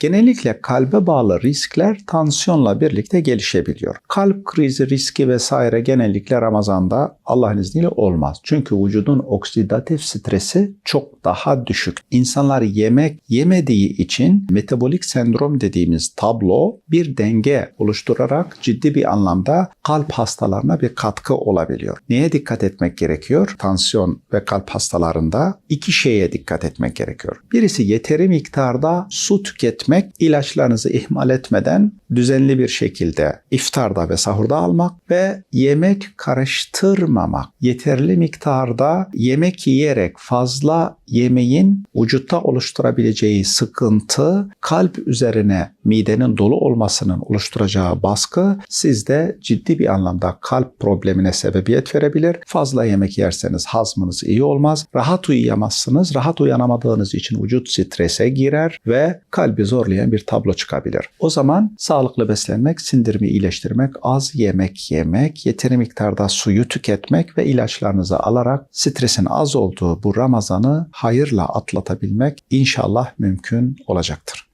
Genellikle kalbe bağlı riskler tansiyonla birlikte gelişebiliyor. Kalp krizi riski vesaire genellikle Ramazan'da Allah'ın izniyle olmaz. Çünkü vücudun oksidatif stresi çok daha düşük. İnsanlar yemek yemediği için metabolik sendrom dediğimiz tablo bir denge oluşturarak ciddi bir anlamda kalp hastalarına bir katkı olabiliyor. Neye dikkat etmek gerekiyor? Tansiyon ve kalp hastalarında iki şeye dikkat etmek gerekiyor. Birisi yeteri miktarda su tüketmek, ilaçlarınızı ihmal etmeden düzenli bir şekilde iftarda ve sahurda almak ve yemek karıştırmamak. Yeterli miktarda yemek yiyerek fazla yemeğin vücutta oluşturabileceği sıkıntı kalp üzerine midenin dolu olmasının oluşturacağı baskı sizde ciddi bir anlamda kalp problemine sebebiyet verebilir. Fazla yemek yerseniz hazmınız iyi olmaz. Rahat uyuyamazsınız. Rahat uyanamadığınız için vücut strese girer ve kalbi zorlayan bir tablo çıkabilir. O zaman sağlıklı beslenmek, sindirimi iyileştirmek, az yemek yemek, yeteri miktarda suyu tüketmek ve ilaçlarınızı alarak stresin az olduğu bu Ramazan'ı hayırla atlatabilmek inşallah mümkün olacaktır.